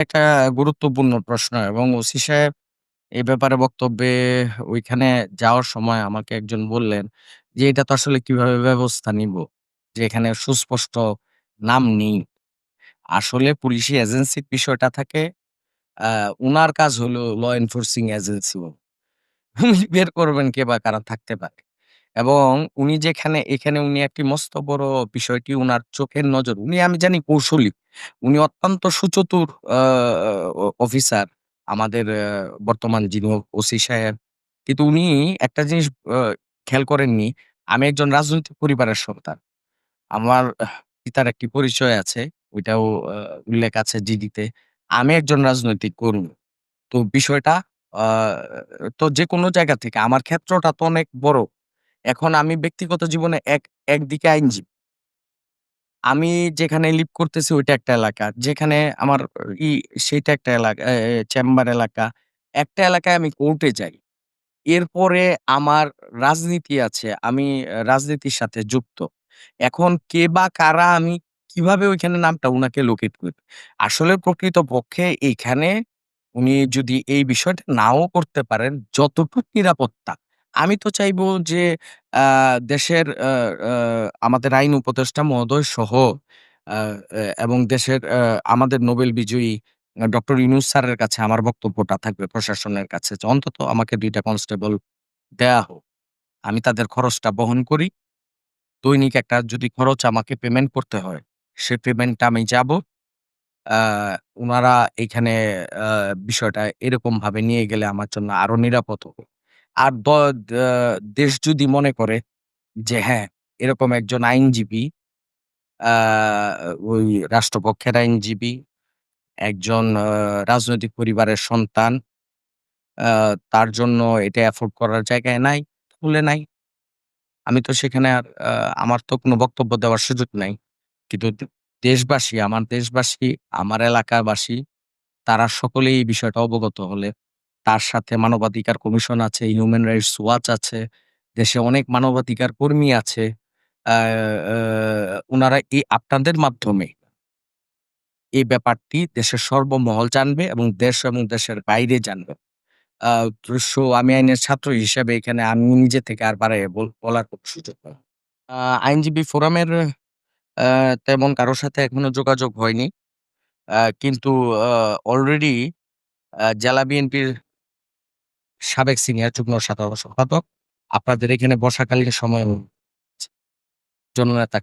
একটা গুরুত্বপূর্ণ প্রশ্ন এবং ওসি সাহেব এ ব্যাপারে বক্তব্যে ওইখানে যাওয়ার সময় আমাকে একজন বললেন যে, "এটা তো আসলে কীভাবে ব্যবস্থা নিবো? যে এখানে সুস্পষ্ট নাম নেই।" আসলে পুলিশি এজেন্সির বিষয়টা থাকে আ উনার কাজ হলো ল এনফোর্সিং এজেন্সি। বের করবেন কে বা কারা থাকতে পারে। এবং উনি যেখানে, এখানে উনি একটি মস্ত বড় বিষয়টি উনার চোখের নজর। উনি আমি জানি কৌশলী। উনি অত্যন্ত সুচতুর অফিসার। আমাদের বর্তমান যিনি ওসি সাহেব। কিন্তু উনি একটা জিনিস খেয়াল করেননি। আমি একজন রাজনৈতিক পরিবারের সন্তান। আমার পিতার একটি পরিচয় আছে। ওইটাও উল্লেখ আছে জিডিতে। আমি একজন রাজনৈতিক কর্মী। তো বিষয়টা, আ, তো যেকোনো জায়গা থেকে, আমার ক্ষেত্রটা তো অনেক বড়। এখন আমি ব্যক্তিগত জীবনে এক একদিকে আইনজীবী। আমি যেখানে লিভ করতেছি ওইটা একটা এলাকা। যেখানে আমার ই সেইটা একটা এলাকা চেম্বার এলাকা। একটা এলাকায় আমি কোর্টে যাই। এরপরে আমার রাজনীতি আছে। আমি রাজনীতির সাথে যুক্ত। এখন কে বা কারা আমি কীভাবে ওইখানে নামটা উনাকে লোকেট করি? আসলে প্রকৃতপক্ষে এইখানে উনি যদি এই বিষয়টা নাও করতে পারেন, যতটুক নিরাপত্তা, আমি তো চাইব যে দেশের আমাদের আইন উপদেষ্টা মহোদয় সহ এবং দেশের আমাদের নোবেল বিজয়ী ডক্টর ইউনূস স্যারের কাছে আমার বক্তব্যটা থাকবে প্রশাসনের কাছে যে অন্তত আমাকে ২ টা কনস্টেবল দেয়া হোক। আমি তাদের খরচটা বহন করি। দৈনিক একটা যদি খরচ আমাকে পেমেন্ট করতে হয়, সে পেমেন্টটা আমি যাব। আ উনারা এইখানে বিষয়টা এরকমভাবে নিয়ে গেলে আমার জন্য আরও নিরাপদ হবে। আর দেশ যদি মনে করে যে হ্যাঁ, এরকম একজন আইনজীবী ওই রাষ্ট্রপক্ষের আইনজীবী, একজন রাজনৈতিক পরিবারের সন্তান, তার জন্য এটা অ্যাফোর্ড করার জায়গায় নাই, তাহলে নাই। আমি তো সেখানে আর আমার তো কোনো বক্তব্য দেওয়ার সুযোগ নাই। কিন্তু দেশবাসী, আমার দেশবাসী, আমার এলাকাবাসী তারা সকলেই এই বিষয়টা অবগত হলে তার সাথে মানবাধিকার কমিশন আছে, হিউম্যান রাইটস ওয়াচ আছে, দেশে অনেক মানবাধিকার কর্মী আছে। উনারা এই আপনাদের মাধ্যমে এই ব্যাপারটি দেশের সর্বমহল জানবে এবং দেশ এবং দেশের বাইরে জানবে। আ আমি আইনের ছাত্র হিসেবে এখানে আমি নিজে থেকে আর বাড়াইয়া বল বলার সুযোগ আইনজীবী ফোরামের তেমন কারও সাথে এখনও যোগাযোগ হয়নি। কিন্তু অলরেডি জেলা বিএনপির সাবেক সিনিয়র যুগ্ম সাধারণ সম্পাদক। আপনাদের এখানে বর্ষাকালীন সময় জননেতা